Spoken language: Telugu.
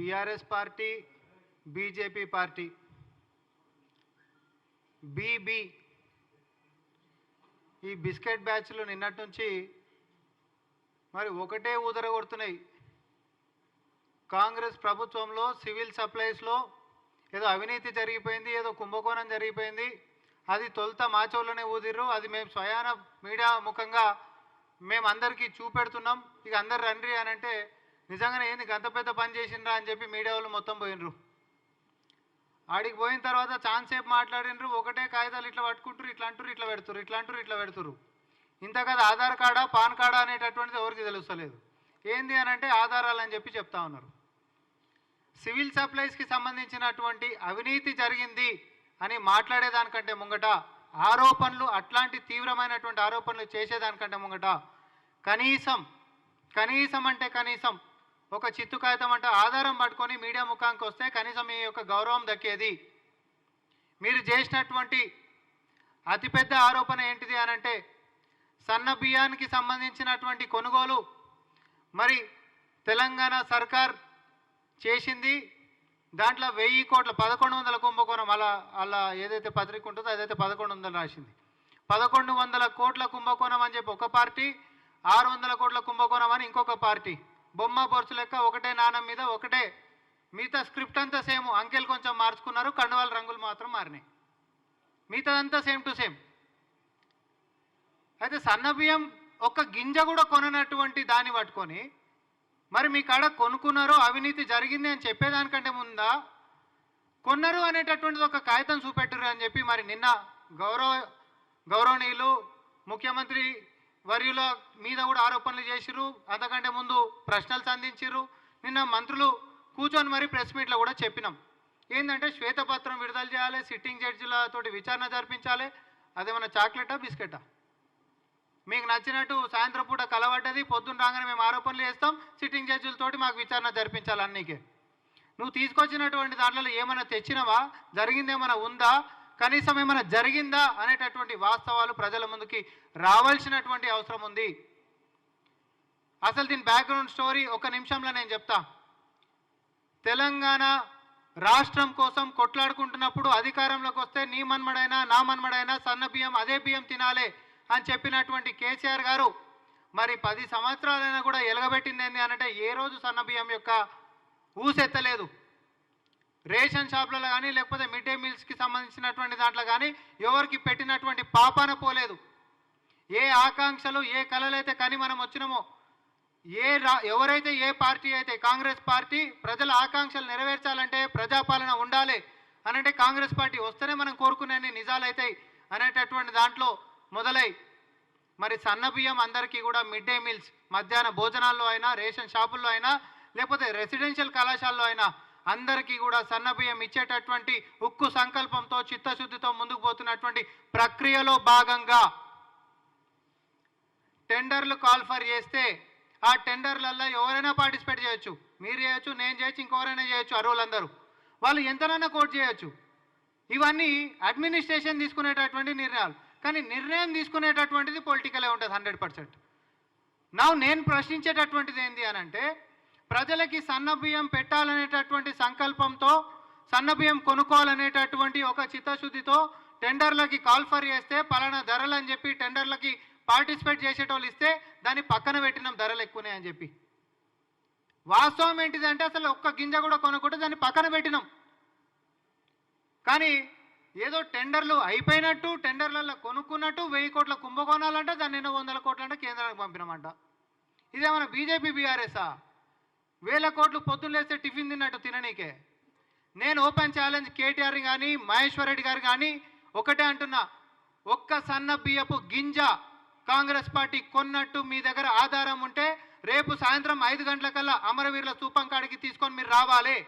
BRS party BJP party. BB ఈ బిస్కెట్ బ్యాచ్లు నిన్నటి నుంచి మరి ఒకటే ఊదర కొడుతున్నాయి కాంగ్రెస్ ప్రభుత్వంలో సివిల్ సప్లైస్లో ఏదో అవినీతి జరిగిపోయింది ఏదో కుంభకోణం జరిగిపోయింది. అది తొలుత మాచోళ్ళనే ఊదిర్రు. అది మేము స్వయాన మీడియా ముఖంగా మేము అందరికీ చూపెడుతున్నాం. ఇక అందరు రండి అని అంటే నిజంగానే ఏంది గంత పెద్ద పని చేసిండ్రా అని చెప్పి మీడియా వాళ్ళు మొత్తం పోయినరు ఆడికి పోయిన తర్వాత ఛాన్స్ సేపు మాట్లాడినరు ఒకటే కాగితాలు ఇట్లా పట్టుకుంటారు ఇట్లా అంటారు ఇట్లా పెడుతురు ఇట్లా అంటారు ఇట్లా పెడుతురు ఇంత కదా ఆధార్ కార్డా పాన్ కార్డా అనేటటువంటిది ఎవరికి తెలుస్తలేదు. ఏంది అని అంటే ఆధారాలు అని చెప్పి చెప్తా ఉన్నారు. సివిల్ సప్లైస్కి సంబంధించినటువంటి అవినీతి జరిగింది అని మాట్లాడేదానికంటే ముంగట ఆరోపణలు అట్లాంటి తీవ్రమైనటువంటి ఆరోపణలు చేసేదానికంటే ముంగట కనీసం కనీసం అంటే కనీసం ఒక చిత్తు కాగితం అంటే ఆధారం పట్టుకొని మీడియా ముఖానికి వస్తే కనీసం మీ యొక్క గౌరవం దక్కేది? మీరు చేసినటువంటి అతిపెద్ద ఆరోపణ ఏంటిది అని అంటే సన్న బియ్యానికి సంబంధించినటువంటి కొనుగోలు. మరి తెలంగాణ సర్కార్ చేసింది దాంట్లో వెయ్యి కోట్ల పదకొండు వందల కుంభకోణం అలా అలా ఏదైతే పత్రిక ఉంటుందో అదైతే పదకొండు వందలు రాసింది. పదకొండు వందల కోట్ల కుంభకోణం అని చెప్పి ఒక పార్టీ ఆరు వందల కోట్ల కుంభకోణం అని ఇంకొక పార్టీ. బొమ్మ బొరుసు లెక్క ఒకటే నాణం మీద ఒకటే. మిగతా స్క్రిప్ట్ అంతా సేమ్. అంకెలు కొంచెం మార్చుకున్నారు కండువాల రంగులు మాత్రం మారినాయి. మిగతాదంతా సేమ్ టు సేమ్. అయితే సన్న బియ్యం ఒక్క గింజ కూడా కొననటువంటి దాన్ని పట్టుకొని మరి మీ కాడ కొనుక్కున్నారు అవినీతి జరిగింది అని చెప్పేదానికంటే ముందా? కొన్నారు అనేటటువంటిది ఒక కాగితం చూపెట్టరు అని చెప్పి మరి నిన్న గౌరవ గౌరవనీయులు ముఖ్యమంత్రి వర్యుల మీద కూడా ఆరోపణలు చేసిరు అంతకంటే ముందు ప్రశ్నలు సంధించిర్రు. నిన్న మంత్రులు కూర్చొని మరి ప్రెస్ మీట్లో కూడా చెప్పినాం. ఏంటంటే శ్వేతపత్రం విడుదల చేయాలి సిట్టింగ్ జడ్జిలతోటి విచారణ జరిపించాలి అదేమన్నా చాక్లెటా బిస్కెటా? మీకు నచ్చినట్టు సాయంత్రం పూట కలవడ్డది పొద్దున్న రాగానే మేము ఆరోపణలు చేస్తాం సిట్టింగ్ జడ్జిలతోటి మాకు విచారణ జరిపించాలి అన్నికే. నువ్వు తీసుకొచ్చినటువంటి దాంట్లో ఏమైనా తెచ్చినవా? జరిగిందేమైనా ఉందా? కనీసం ఏమైనా జరిగిందా అనేటటువంటి వాస్తవాలు ప్రజల ముందుకి రావాల్సినటువంటి అవసరం ఉంది. అసలు దీని బ్యాక్గ్రౌండ్ స్టోరీ ఒక నిమిషంలో నేను చెప్తా. తెలంగాణ రాష్ట్రం కోసం కొట్లాడుకుంటున్నప్పుడు అధికారంలోకి వస్తే నీ మన్మడైనా నా మన్మడైనా సన్న బియ్యం అదే బియ్యం తినాలే అని చెప్పినటువంటి కేసీఆర్ గారు మరి పది సంవత్సరాలైనా కూడా ఎలగబెట్టింది ఏంది అనంటే ఏ రోజు సన్న బియ్యం యొక్క ఊసెత్తలేదు. రేషన్ షాప్లలో కానీ లేకపోతే మిడ్ డే మీల్స్కి సంబంధించినటువంటి దాంట్లో కానీ ఎవరికి పెట్టినటువంటి పాపాన పోలేదు. ఏ ఆకాంక్షలు ఏ కళలైతే కానీ మనం వచ్చినామో ఏ రా ఎవరైతే ఏ పార్టీ అయితే కాంగ్రెస్ పార్టీ ప్రజల ఆకాంక్షలు నెరవేర్చాలంటే ప్రజాపాలన ఉండాలి అనంటే కాంగ్రెస్ పార్టీ వస్తేనే మనం కోరుకునే నిజాలైతాయి అనేటటువంటి దాంట్లో మొదలై మరి సన్న బియ్యం అందరికీ కూడా మిడ్ డే మీల్స్ మధ్యాహ్న భోజనాల్లో అయినా రేషన్ షాపుల్లో అయినా లేకపోతే రెసిడెన్షియల్ కళాశాలలో అయినా అందరికీ కూడా సన్నబియ్యం ఇచ్చేటటువంటి ఉక్కు సంకల్పంతో చిత్తశుద్ధితో ముందుకు పోతున్నటువంటి ప్రక్రియలో భాగంగా టెండర్లు కాల్ఫర్ చేస్తే ఆ టెండర్లలో ఎవరైనా పార్టిసిపేట్ చేయొచ్చు. మీరు చేయొచ్చు నేను చేయొచ్చు ఇంకెవరైనా చేయొచ్చు అరువులందరూ వాళ్ళు ఎంతనైనా కోట్ చేయొచ్చు. ఇవన్నీ అడ్మినిస్ట్రేషన్ తీసుకునేటటువంటి నిర్ణయాలు. కానీ నిర్ణయం తీసుకునేటటువంటిది పొలిటికలే ఉంటుంది హండ్రెడ్ పర్సెంట్. నా నేను ప్రశ్నించేటటువంటిది ఏంటి అని అంటే ప్రజలకి సన్న బియ్యం పెట్టాలనేటటువంటి సంకల్పంతో సన్న బియ్యం కొనుక్కోవాలనేటటువంటి ఒక చిత్తశుద్ధితో టెండర్లకి కాల్ ఫర్ చేస్తే పలానా ధరలు అని చెప్పి టెండర్లకి పార్టిసిపేట్ చేసేటోళ్ళు ఇస్తే దాన్ని పక్కన పెట్టినాం ధరలు ఎక్కువనే అని చెప్పి. వాస్తవం ఏంటిదంటే అసలు ఒక్క గింజ కూడా కొనుక్కుంటే దాన్ని పక్కన పెట్టినాం. కానీ ఏదో టెండర్లు అయిపోయినట్టు టెండర్లలో కొనుక్కున్నట్టు వెయ్యి కోట్ల కుంభకోణాలంటే దాన్ని ఎన్నో వందల కోట్లంటే కేంద్రానికి పంపినామంట. ఇదేమన్నా బీజేపీ బీఆర్ఎస్ఆ వేల కోట్లు పొద్దున్నేస్తే టిఫిన్ తిన్నట్టు తిననీకే. నేను ఓపెన్ ఛాలెంజ్ కేటీఆర్ కానీ మహేశ్వర్ రెడ్డి గారు కానీ ఒకటే అంటున్నా. ఒక్క సన్న బియ్యపు గింజ కాంగ్రెస్ పార్టీ కొన్నట్టు మీ దగ్గర ఆధారం ఉంటే రేపు సాయంత్రం ఐదు గంటలకల్లా అమరవీరుల స్థూపం కాడికి తీసుకొని మీరు రావాలి.